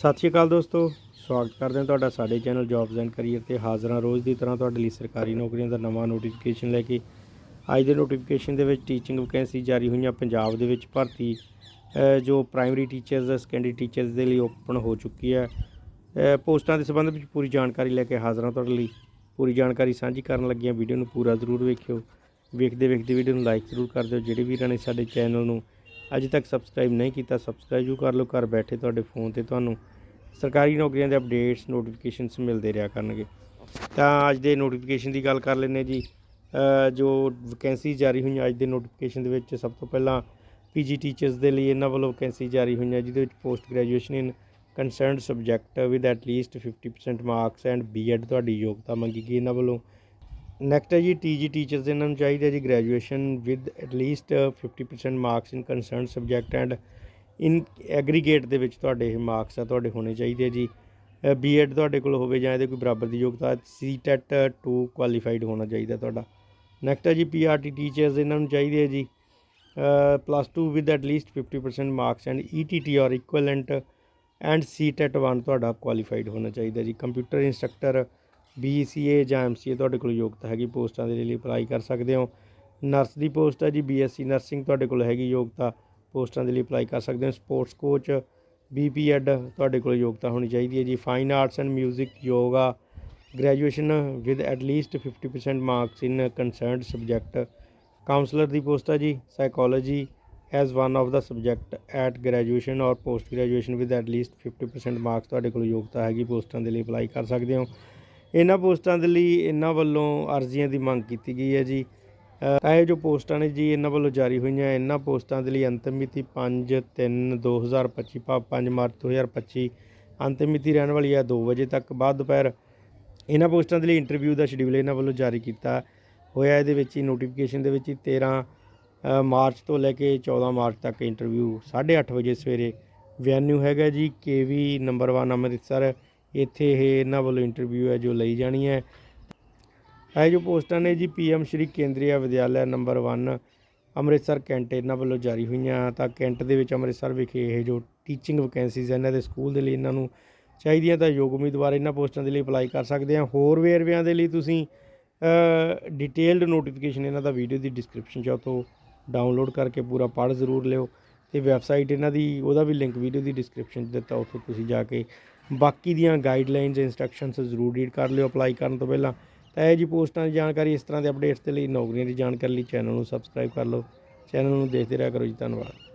ਸਤਿ ਸ਼੍ਰੀ ਅਕਾਲ ਦੋਸਤੋ, ਸਵਾਗਤ ਕਰਦੇ ਹਾਂ ਤੁਹਾਡਾ ਸਾਡੇ ਚੈਨਲ ਜੌਬਸ ਐਂਡ ਕੈਰੀਅਰ ਤੇ ਹਾਜ਼ਰ ਹਾਂ ਰੋਜ਼ ਦੀ ਤਰ੍ਹਾਂ ਤੁਹਾਡੇ ਲਈ ਸਰਕਾਰੀ ਨੌਕਰੀਆਂ ਦਾ ਨਵਾਂ ਨੋਟੀਫਿਕੇਸ਼ਨ ਲੈ ਕੇ ਅੱਜ ਦੇ ਨੋਟੀਫਿਕੇਸ਼ਨ ਦੇ ਵਿੱਚ ਟੀਚਿੰਗ ਵੈਕੈਂਸੀ ਜਾਰੀ ਹੋਈਆਂ ਪੰਜਾਬ ਦੇ ਵਿੱਚ ਭਰਤੀ ਜੋ ਪ੍ਰਾਇਮਰੀ ਟੀਚਰਸ ਸੈਕੰਡਰੀ ਟੀਚਰਸ ਦੇ ਲਈ ਓਪਨ ਹੋ ਚੁੱਕੀ ਹੈ। ਪੋਸਟਾਂ ਦੇ ਸੰਬੰਧ ਵਿੱਚ ਪੂਰੀ ਜਾਣਕਾਰੀ ਲੈ ਕੇ ਹਾਜ਼ਰ ਹਾਂ ਤੁਹਾਡੇ ਲਈ। ਪੂਰੀ ਜਾਣਕਾਰੀ ਸਾਂਝੀ ਕਰਨ ਲੱਗੀਆਂ ਵੀਡੀਓ ਨੂੰ ਪੂਰਾ ਜ਼ਰੂਰ ਵੇਖਿਓ। ਵੇਖਦੇ ਵੇਖਦੇ ਵੀਡੀਓ ਨੂੰ ਲਾਈਕ ਜ਼ਰੂਰ ਕਰ ਦਿਓ। ਜਿਹੜੇ ਵੀਰਾਂ ਨੇ ਸਾਡੇ ਚੈਨਲ ਨੂੰ ਅਜੇ ਤੱਕ ਸਬਸਕ੍ਰਾਈਬ ਨਹੀਂ ਕੀਤਾ ਸਬਸਕ੍ਰਾਈਬ ਜ਼ਰੂਰ ਕਰ ਲਓ। ਘਰ ਬੈਠੇ ਤੁਹਾਡੇ ਫੋਨ ਤੇ ਤੁਹਾਨੂੰ ਸਰਕਾਰੀ ਨੌਕਰੀਆਂ ਦੇ ਅਪਡੇਟਸ ਨੋਟੀਫਿਕੇਸ਼ਨਸ ਮਿਲਦੇ ਰਿਹਾ ਕਰਨਗੇ। ਤਾਂ ਅੱਜ ਦੇ ਨੋਟੀਫਿਕੇਸ਼ਨ ਦੀ ਗੱਲ ਕਰ ਲੈਂਦੇ ਜੀ। ਜੋ ਵੈਕੈਂਸੀ ਜਾਰੀ ਹੋਈਆਂ, ਅੱਜ ਦੇ ਨੋਟੀਫਿਕੇਸ਼ਨ ਦੇ ਵਿੱਚ ਸਭ ਤੋਂ ਪਹਿਲਾਂ ਪੀਜੀ ਟੀਚਰਸ ਦੇ ਲਈ ਇਹਨਾਂ ਵੱਲੋਂ ਵੈਕੈਂਸੀ ਜਾਰੀ ਹੋਈਆਂ, ਜਿਹਦੇ ਵਿੱਚ post graduation in concerned subject with at least 50% marks and BEd ਤੁਹਾਡੀ ਯੋਗਤਾ ਮੰਗੀ ਗਈ ਇਹਨਾਂ ਵੱਲੋਂ। ਨੈਕਸਟ ਹੈ ਜੀ ਟੀਜੀ ਟੀਚਰਸ ਇਹਨਾਂ ਨੂੰ ਚਾਹੀਦਾ ਜੀ graduation with at least 50% marks in concerned subject and in aggregate ਦੇ ਵਿੱਚ ਤੁਹਾਡੇ ਇਹ ਮਾਰਕਸ ਆ, ਤੁਹਾਡੇ ਹੋਣੇ ਚਾਹੀਦੇ ਆ ਜੀ ਬੀਐਡ ਤੁਹਾਡੇ ਕੋਲ ਹੋਵੇ ਜਾਂ ਇਹਦੇ ਕੋਈ ਬਰਾਬਰ ਦੀ ਯੋਗਤਾ ਸੀਟੈਟ 2 ਕੁਆਲੀਫਾਈਡ ਹੋਣਾ ਚਾਹੀਦਾ ਤੁਹਾਡਾ। ਨੈਕਸਟ ਹੈ ਜੀ ਪੀਆਰਟੀ ਟੀਚਰਸ ਇਹਨਾਂ ਨੂੰ ਚਾਹੀਦੇ ਆ ji. Plus 2 with at least 50% marks and ETT or equivalent and CTET 1 ਤੁਹਾਡਾ ਕੁਆਲੀਫਾਈਡ ਹੋਣਾ ਚਾਹੀਦਾ ਜੀ। ਕੰਪਿਊਟਰ ਇੰਸਟ੍ਰਕਟਰ ਬੀਸੀਏ ਜਾਂ ਐਮਸੀਏ ਤੁਹਾਡੇ ਕੋਲ ਯੋਗਤਾ ਹੈਗੀ, ਪੋਸਟਾਂ ਦੇ ਲਈ ਅਪਲਾਈ ਕਰ ਸਕਦੇ ਹੋ। ਨਰਸ ਦੀ ਪੋਸਟ ਹੈ ਜੀ ਬੀਐਸਸੀ ਨਰਸਿੰਗ ਤੁਹਾਡੇ ਕੋਲ ਹੈਗੀ ਯੋਗਤਾ, ਪੋਸਟਾਂ ਦੇ ਲਈ ਅਪਲਾਈ ਕਰ ਸਕਦੇ ਹੋ। ਸਪੋਰਟਸ ਕੋਚ ਬੀਪੀਐਡ ਤੁਹਾਡੇ ਕੋਲ ਯੋਗਤਾ ਹੋਣੀ ਚਾਹੀਦੀ ਹੈ ਜੀ। Fine arts and 뮤직 yoga graduation with at least 50% marks in concerned subject counsellor the post ਹੈ ਜੀ psychology as one of the subject at graduation or post graduation with at least 50% marks ਤੁਹਾਡੇ ਕੋਲ ਯੋਗਤਾ ਹੈਗੀ, ਪੋਸਟਾਂ ਦੇ ਲਈ ਅਪਲਾਈ ਕਰ ਸਕਦੇ ਹੋ। ਇਹਨਾਂ ਪੋਸਟਾਂ ਦੇ ਲਈ ਇਹਨਾਂ ਵੱਲੋਂ ਅਰਜ਼ੀਆਂ ਦੀ ਮੰਗ ਕੀਤੀ ਗਈ ਹੈ ਜੀ। ਤਾਂ ਇਹ ਜੋ ਪੋਸਟਾਂ ਨੇ ਜੀ, ਇਹਨਾਂ ਵੱਲੋਂ ਜਾਰੀ ਹੋਈਆਂ ਇਹਨਾਂ ਪੋਸਟਾਂ ਦੇ ਲਈ ਅੰਤਿਮ ਮਿਤੀ 5 3 2025 ਭਾਵ 5 ਮਾਰਚ 2025 ਅੰਤਿਮ ਮਿਤੀ ਰਹਿਣ ਵਾਲੀ ਹੈ 2 ਵਜੇ ਤੱਕ। ਬਾਅਦ ਦੁਪਹਿਰ ਇਹਨਾਂ ਪੋਸਟਾਂ ਦੇ ਲਈ ਇੰਟਰਵਿਊ ਦਾ ਸ਼ਡਿਊਲ ਇਹਨਾਂ ਵੱਲੋਂ ਜਾਰੀ ਕੀਤਾ ਹੋਇਆ। ਇਹਦੇ ਵਿੱਚ ਹੀ ਨੋਟੀਫਿਕੇਸ਼ਨ ਦੇ ਵਿੱਚ ਹੀ 13 ਮਾਰਚ ਤੋਂ ਲੈ ਕੇ 14 ਮਾਰਚ ਤੱਕ ਇੰਟਰਵਿਊ 8:30 ਵਜੇ ਸਵੇਰੇ ਵੈਨਿਊ ਹੈਗਾ ਜੀ ਕੇਵੀ ਨੰਬਰ 1 ਅੰਮ੍ਰਿਤਸਰ। ਇੱਥੇ ਇਹ ਇਹਨਾਂ ਵੱਲੋਂ ਇੰਟਰਵਿਊ ਹੈ ਜੋ ਲਈ ਜਾਣੀ ਹੈ। ਇਹ ਜੋ ਪੋਸਟਾਂ ਨੇ ਜੀ, ਪੀਐਮ ਸ਼੍ਰੀ ਕੇਂਦਰੀ ਵਿਦਿਆਲਿਆ ਨੰਬਰ 1 ਅੰਮ੍ਰਿਤਸਰ ਕੈਂਟ ਇਹਨਾਂ ਵੱਲੋਂ ਜਾਰੀ ਹੋਈਆਂ। ਤਾਂ ਕੈਂਟ ਦੇ ਵਿੱਚ ਅੰਮ੍ਰਿਤਸਰ ਵਿਖੇ ਇਹ ਜੋ ਟੀਚਿੰਗ ਵੈਕੈਂਸੀਜ਼ ਇਹਨਾਂ ਦੇ ਸਕੂਲ ਦੇ ਲਈ ਇਹਨਾਂ ਨੂੰ ਚਾਹੀਦੀਆਂ ਤਾਂ ਯੋਗ ਉਮੀਦਵਾਰ ਇਹਨਾਂ ਪੋਸਟਾਂ ਦੇ ਲਈ ਅਪਲਾਈ ਕਰ ਸਕਦੇ ਆ। ਹੋਰ ਵੇਰਵਿਆਂ ਦੇ ਲਈ ਤੁਸੀਂ ਡਿਟੇਲਡ ਨੋਟੀਫਿਕੇਸ਼ਨ ਇਹਨਾਂ ਦਾ ਵੀਡੀਓ ਦੀ ਡਿਸਕ੍ਰਿਪਸ਼ਨ 'ਚ ਆ, ਉੱਥੋਂ ਡਾਊਨਲੋਡ ਕਰਕੇ ਪੂਰਾ ਪੜ੍ਹ ਜ਼ਰੂਰ ਲਿਓ। ਤੇ ਵੈਬਸਾਈਟ ਇਹਨਾਂ ਦੀ, ਉਹਦਾ ਵੀ ਲਿੰਕ ਵੀਡੀਓ ਦੀ ਡਿਸਕ੍ਰਿਪਸ਼ਨ 'ਚ ਦਿੱਤਾ, ਉੱਥੋਂ ਤੁਸੀਂ ਜਾ ਕੇ ਬਾਕੀ ਦੀਆਂ ਗਾਈਡਲਾਈਨਸ ਇਨਸਟਰਕਸ਼ਨਸ ਜ਼ਰੂਰ ਰੀਡ ਕਰ ਲਿਓ ਅਪਲਾਈ ਕਰਨ ਤੋਂ ਪਹਿਲਾਂ। ਤਾਂ ਇਹ ਜੀ ਪੋਸਟਾਂ ਦੀ ਜਾਣਕਾਰੀ ਇਸ ਤਰ੍ਹਾਂ ਦੇ ਅਪਡੇਟਸ ਦੇ ਲਈ ਨੌਕਰੀਆਂ ਦੀ ਜਾਣਕਾਰੀ ਲਈ ਚੈਨਲ ਨੂੰ ਸਬਸਕ੍ਰਾਈਬ ਕਰ ਲਓ। ਚੈਨਲ ਨੂੰ ਦੇਖਦੇ ਰਿਹਾ ਕਰੋ ਜੀ, ਧੰਨਵਾਦ।